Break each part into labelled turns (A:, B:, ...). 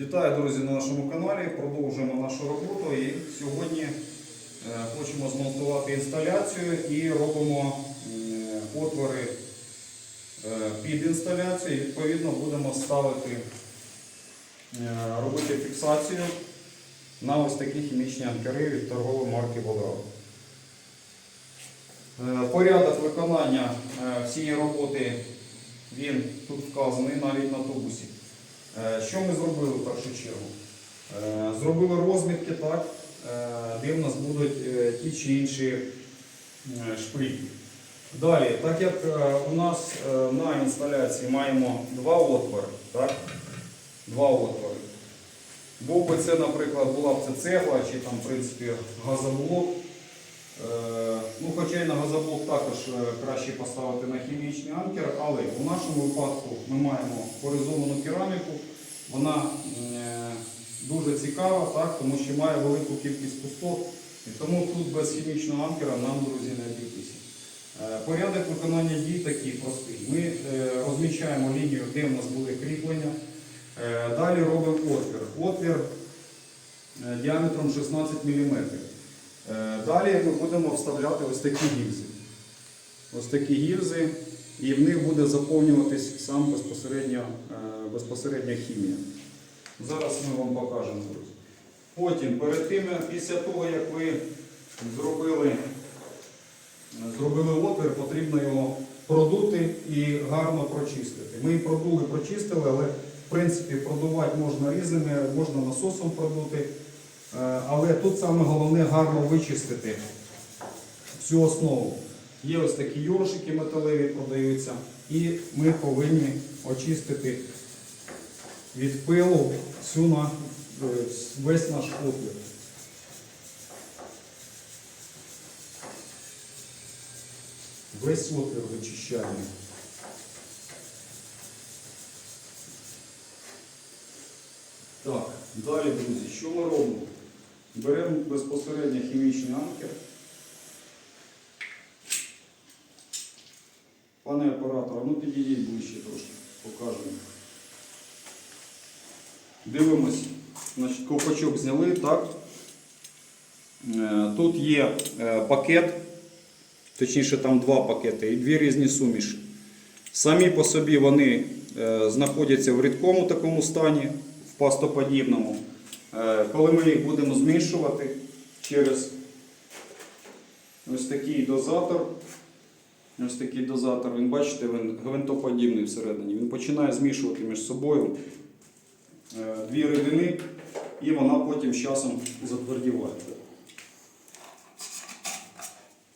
A: Вітаю, друзі, на нашому каналі. Продовжуємо нашу роботу. І сьогодні е, хочемо змонтувати інсталяцію і робимо отвори е, під інсталяцію. І, Відповідно, будемо ставити, е, робити фіксацію на ось такі хімічні анкери від торгової марки Волгав. Е, Порядок виконання всієї роботи він тут вказаний навіть на тубусі. Е, Що ми зробили в першу чергу? Е, Зробили розмітки так, е, де в нас будуть ті чи інші шпильки. Далі, так як у нас на інсталяції маємо два отвори, так? Два отвори. Був би це, наприклад, була б це цегла чи там, в принципі, газоблок. Е, Ну, хоча й на газоблок також е, краще поставити на хімічний анкер, але у нашому випадку ми маємо поризовану кераміку. Вона е, дуже цікава, так, тому що має велику кількість пустот. І тому тут без хімічного анкера нам, друзі, не обійтися. Порядок виконання дій такий простий. Ми розміщаємо лінію, де в нас буде кріплення. Далі робимо отвір. Отвір діаметром 16 мм. Е, Далі ми будемо вставляти ось такі гільзи. Ось такі гільзи, і в них буде заповнюватись сам безпосередньо, е, безпосередньо хімія. Зараз ми вам покажемо. Потім, перед тим, після того, як ви зробили, зробили отвір, потрібно його продути і гарно прочистити. Ми продули, прочистили, але в принципі продувати можна різними, можна насосом продути. Е, Але тут саме головне гарно вичистити всю основу. Є ось такі йоршики металеві продаються, і ми повинні очистити від пилу всю на, е, весь наш отвір. Весь отвір вичищаємо. Так, далі, друзі, що ми робимо? Беремо безпосередньо хімічний анкер. Пане оператор, ну підійдіть ближче трошки, покажемо. Дивимось, ковпачок зняли, так. Е, Тут є е, пакет, точніше там два пакети і дві різні суміші. Самі по собі вони е, знаходяться в рідкому такому стані, в пастоподібному. Е, Коли ми їх будемо змішувати через ось такий дозатор, ось такий дозатор, він бачите, він гвинтоподібний всередині. Він починає змішувати між собою е, дві рідини, і вона потім з часом затвердіває.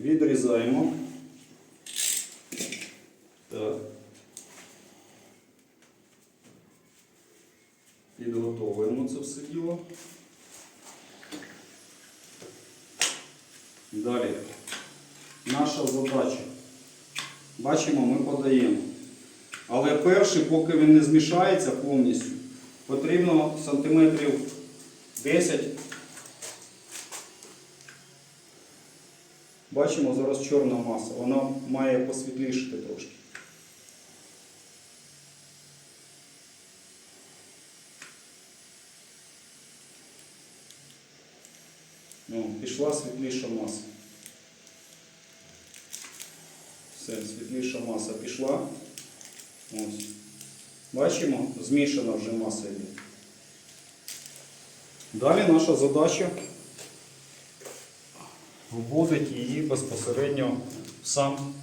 A: Відрізаємо. Так. Діло. Далі. Наша задача. Бачимо, ми подаємо. Але перший, поки він не змішається повністю, потрібно сантиметрів 10. Бачимо зараз чорна маса. Вона має посвітлішити трошки. Ну, пішла світліша маса. Все, світліша маса пішла. Ось. Бачимо, змішана вже маса йде. Далі наша задача вводить її безпосередньо в сам,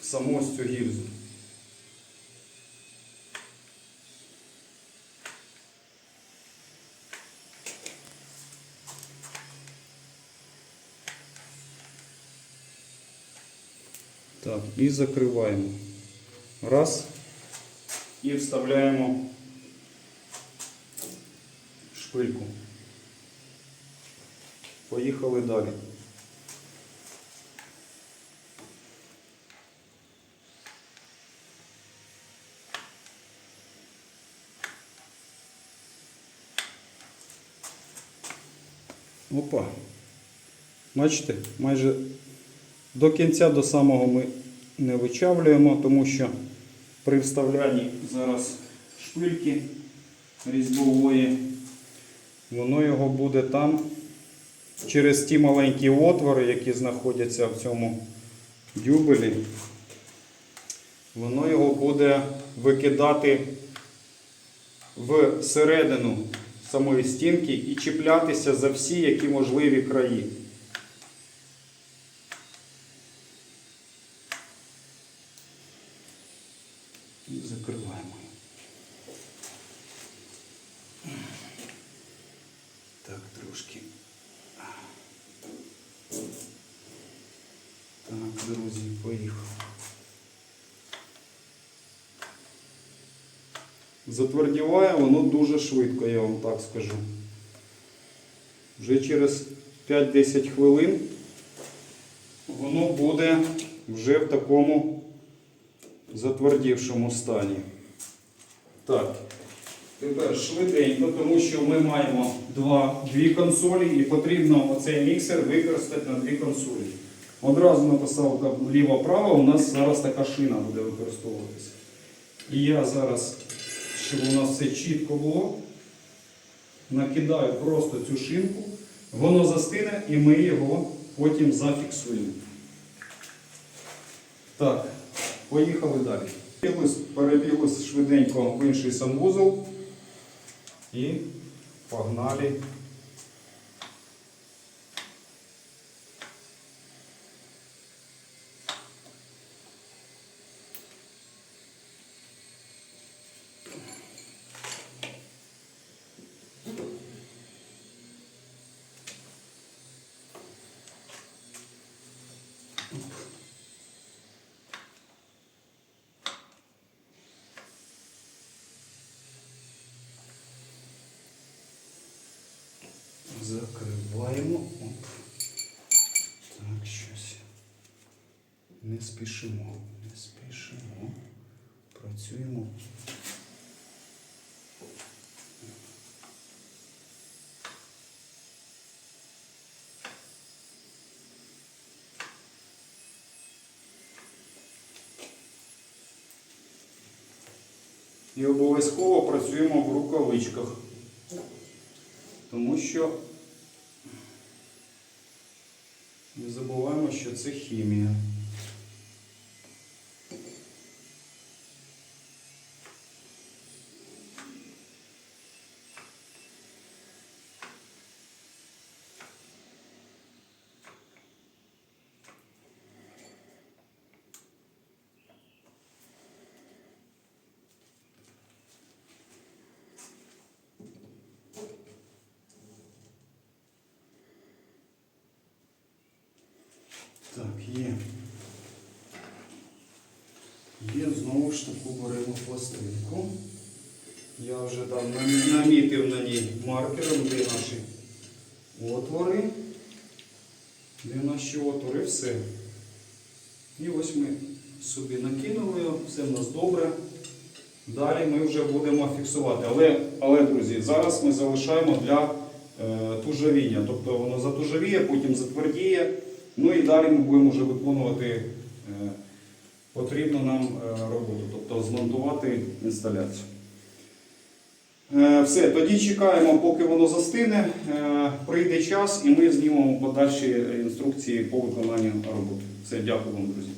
A: в саму ось цю гільзу. Так, і закриваємо. Раз. І вставляємо шпильку. Поїхали далі. Опа. Бачите, майже до кінця до самого ми не вичавлюємо, тому що при вставлянні зараз шпильки різьбової. Воно його буде там через ті маленькі отвори, які знаходяться в цьому дюбелі. Воно його буде викидати в середину самої стінки і чіплятися за всі які можливі краї. І закриваємо. Так, трошки. Так, друзі, поїхав. Затвердіває воно дуже швидко, я вам так скажу. Вже через 5-10 хвилин воно буде вже в такому затвердівшому стані. Так, тепер швиденько, тому що ми маємо два, дві консолі і потрібно оцей міксер використати на дві консолі. Одразу написав ліво-право, у нас зараз така шина буде використовуватися. І я зараз, щоб у нас все чітко було, накидаю просто цю шинку, воно застине і ми його потім зафіксуємо. Так, поїхали далі. Перебігли, перебігли швиденько в інший санвузол і погнали. Закриваємо. Оп. Так, щось. Не спішимо. Не спішимо. Працюємо. І обов'язково працюємо в рукавичках. Тому що не забуваємо, що це хімія. Так, є. Є знову ж таку беремо пластинку. Я вже там намітив на ній маркером, де наші отвори. Де наші отвори, все. І ось ми собі накинули все в нас добре. Далі ми вже будемо фіксувати. Але, але друзі, зараз ми залишаємо для е, тужавіння. Тобто воно затужавіє, потім затвердіє. Ну і далі ми будемо вже виконувати е, потрібну нам е, роботу, тобто змонтувати інсталяцію. Е, Все, тоді чекаємо, поки воно застине. Прийде час і ми знімемо подальші інструкції по виконанню роботи. Все, дякую вам, друзі.